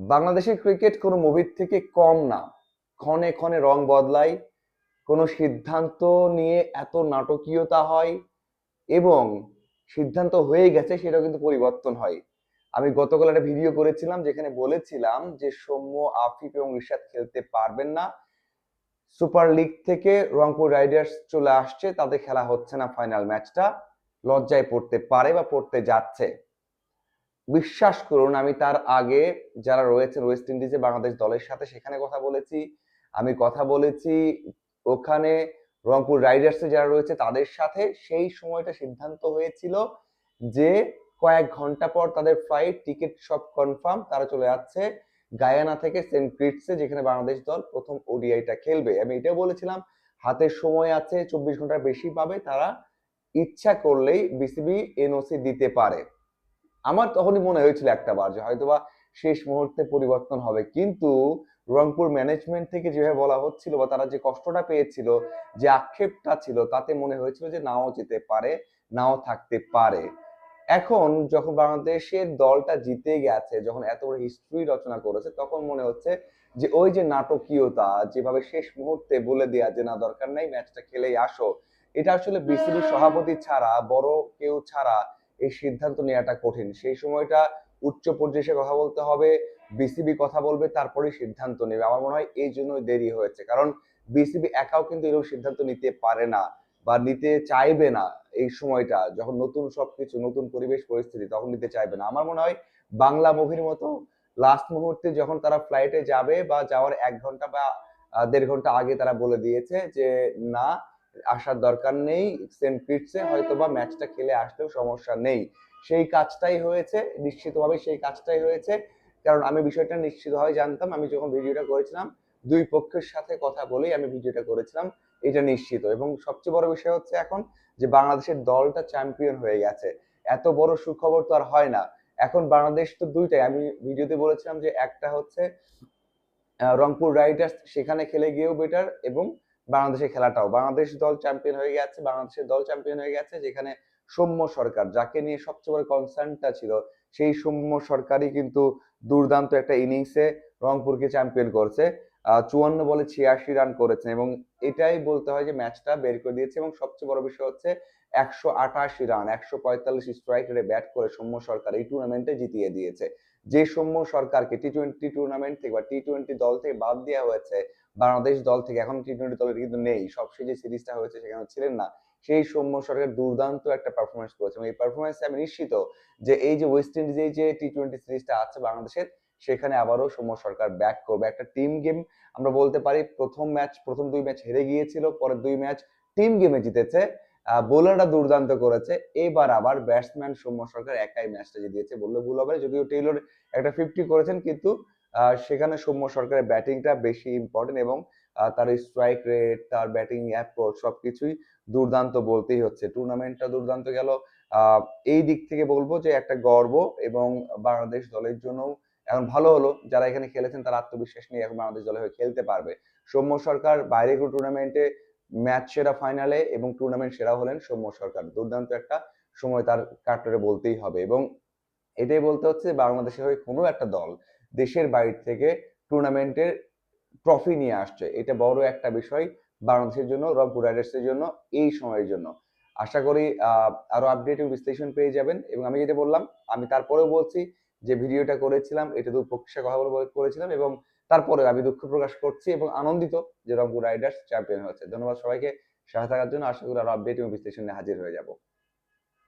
বাংলাদেশের ক্রিকেট কোনো মুভির থেকে কম না। ক্ষণে ক্ষণে রং বদলায়, কোনো সিদ্ধান্ত নিয়ে এত নাটকীয়তা হয় এবং সিদ্ধান্ত হয়ে গেছে সেটাও কিন্তু পরিবর্তন হয়। আমি গতকাল একটা ভিডিও করেছিলাম যেখানে বলেছিলাম যে সৌম্য, আফিফ এবং রিশাদ খেলতে পারবেন না। সুপার লিগ থেকে রংপুর রাইডার্স চলে আসছে, তাদের খেলা হচ্ছে না ফাইনাল ম্যাচটা লজ্জায় পড়তে পারে বা পড়তে যাচ্ছে। বিশ্বাস করুন, আমি তার আগে যারা রয়েছেন ওয়েস্ট ইন্ডিজে বাংলাদেশ দলের সাথে সেখানে কথা বলেছি। আমি কথা বলেছি ওখানে রংপুর রাইডার্সে যারা রয়েছে তাদের সাথে। সেই সময়টা সিদ্ধান্ত হয়েছিল যে কয়েক ঘণ্টা পর তাদের ফ্লাইট টিকিট সব কনফার্ম তারা চলে যাচ্ছে গায়ানা থেকে সেন্ট ক্রিটসে যেখানে বাংলাদেশ দল প্রথম ওডিআইটা খেলবে। আমি এটাও বলেছিলাম, হাতের সময় আছে, চব্বিশ ঘণ্টার বেশি পাবে তারা। ইচ্ছা করলেই বিসিবি এনওসি দিতে পারে। আমার তখনই মনে হয়েছিল একটা বার যে হয়তোবা শেষ মুহূর্তে পরিবর্তন হবে। কিন্তু রংপুর ম্যানেজমেন্ট থেকে যেভাবে বলা হচ্ছিল বা তারা যে কষ্টটা পেয়েছিল যে আক্ষেপটা ছিল তাতে মনে হয়েছিল যে নাও যেতে পারে নাও থাকতে পারে। এখন যখন বাংলাদেশের দলটা জিতে গেছে যখন এত বড় হিস্ট্রি রচনা করেছে তখন মনে হচ্ছে যে ওই যে নাটকীয়তা যেভাবে শেষ মুহূর্তে বলে দেয়া যে না দরকার নাই ম্যাচটা খেলেই আসো এটা আসলে বিসিবি সভাপতি ছাড়া বড় কেউ ছাড়া এই সিদ্ধান্ত নেওয়াটা কঠিন। সেই সময়টা উচ্চ পর্যায়ে কথা বলতে হবে বিসিবি কথা বলবে তারপরে সিদ্ধান্ত নেবে। আমার মনে হয় এই জন্যই দেরি হয়েছে। কারণ বিসিবি একাও কিন্তু এরকম সিদ্ধান্ত নিতে পারে না বা নিতে চাইবে না এই সময়টা। যখন নতুন সবকিছু, নতুন পরিবেশ, পরিস্থিতি, তখন নিতে চাইবে না। আমার মনে হয় বাংলা মুভির মতো লাস্ট মুহূর্তে যখন তারা ফ্লাইটে যাবে বা যাওয়ার এক ঘণ্টা বা দেড় ঘণ্টা আগে তারা বলে দিয়েছে যে, না আসার দরকার নেই সেন্ট পিটসে হয়তো বা ম্যাচটা খেলে আসলেও সমস্যা নেই। সেই কাজটাই হয়েছে নিশ্চিতভাবে সেই কাজটাই হয়েছে। কারণ আমি বিষয়টা নিশ্চিতভাবে জানতাম আমি যখন ভিডিওটা করেছিলাম দুই পক্ষের সাথে কথা বলেই আমি ভিডিওটা করেছিলাম এটা নিশ্চিত। এবং সবচেয়ে বড় বিষয় হচ্ছে এখন যে বাংলাদেশের দলটা চ্যাম্পিয়ন হয়ে গেছে। এত বড় সুখবর তো আর হয় না। এখন বাংলাদেশ তো দুইটাই আমি ভিডিওতে বলেছিলাম যে একটা হচ্ছে রংপুর রাইডার্স সেখানে খেলে গিয়েও বেটার এবং বাংলাদেশের খেলাটাও। বাংলাদেশ দল চ্যাম্পিয়ন হয়ে গেছে, বাংলাদেশের দল চ্যাম্পিয়ন হয়ে গেছে, যেখানে সৌম্য সরকার, যাকে নিয়ে সবচেয়ে বড় কনসার্নটা ছিল, সেই সৌম্য সরকারই কিন্তু দুর্দান্ত একটা ইনিংসে রংপুরকে চ্যাম্পিয়ন করছে। চুয়ান্ন বলে ছিয়াশি রান করেছেন এবং এটাই বলতে হয় যে ম্যাচটা বের করে দিয়েছে এবং সবচেয়ে বড় বিষয় হচ্ছে একশো আটাশি রান একশো পঁয়তাল্লিশ স্ট্রাইক রেটে ব্যাট করে সৌম্য সরকার এই টুর্নামেন্টে জিতিয়ে দিয়েছে। যে সৌম্য সরকারকে টি টোয়েন্টি টুর্নামেন্ট থেকে বা টি টোয়েন্টি দল থেকে বাদ দেওয়া হয়েছে, বাংলাদেশ দল থেকে, এখন টি টোয়েন্টি দলের কিন্তু নেই, সবশেষে যে সিরিজটা হয়েছে সেখানে ছিলেন না, সেই সৌম্য সরকার দুর্দান্ত একটা পারফরমেন্স করেছে এবং এই পারফরমেন্সে আমি নিশ্চিত যে এই যে ওয়েস্ট ইন্ডিজ ইন্ডিজে যে টি টোয়েন্টি সিরিজটা আছে বাংলাদেশের সেখানে আবারও সৌম্য সরকার ব্যাক করবে। একটা টিম গেম আমরা বলতে পারি, প্রথম ম্যাচ প্রথম দুই ম্যাচ হেরে গিয়েছিল, পরের দুই ম্যাচ টিম গেমে জিতেছে। বোলাররা দুর্দান্ত করেছে। এবার আবার ব্যাটসম্যান সৌম্য সরকার একাই ম্যাচটা জিতিয়েছে বললে ভুল হবে যদিও টেইলর একটা ফিফটি করেছেন, কিন্তু সেখানে সৌম্য সরকারের ব্যাটিংটা বেশি ইম্পর্টেন্ট এবং তার স্ট্রাইক রেট তার ব্যাটিং অ্যাপ্রোচ সবকিছুই দুর্দান্ত বলতেই হচ্ছে। টুর্নামেন্টটা দুর্দান্ত গেল। এই দিক থেকে বলব যে একটা গর্ব এবং বাংলাদেশ দলের জন্য এখন ভালো হলো যারা এখানে খেলেছেন তারা আত্মবিশ্বাস নিয়ে এখন বাংলাদেশ দলে হয়ে খেলতে পারবে। সৌম্য সরকার বাইরে টুর্নামেন্টে ম্যাচ সেরা ফাইনালে এবং টুর্নামেন্ট সেরা হলেন সৌম্য সরকার। দুর্দান্ত একটা সময় তার কাটরে বলতেই হবে এবং এটাই বলতে হচ্ছে বাংলাদেশের হয়ে কোনো একটা দল দেশের বাইরে থেকে টুর্নামেন্টের ট্রফি নিয়ে আসছে। এটা বড় একটা বিষয় বাংলাদেশের জন্য রংপুর রাইডার্সের জন্য এই সময়ের জন্য। আশা করি আহ, আরও আপডেট বিশ্লেষণ পেয়ে যাবেন এবং আমি যেটা বললাম আমি তারপরেও বলছি যে ভিডিওটা করেছিলাম, এটা দুপক্ষে কথা বলে করেছিলাম এবং তারপরে আমি দুঃখ প্রকাশ করছি এবং আনন্দিত যে রংপুর রাইডার্স চ্যাম্পিয়ন হয়েছে। ধন্যবাদ সবাইকে। সাথে থাকার জন্য আশা করি আরও আপডেট এবং বিশ্লেষণ হাজির হয়ে যাব।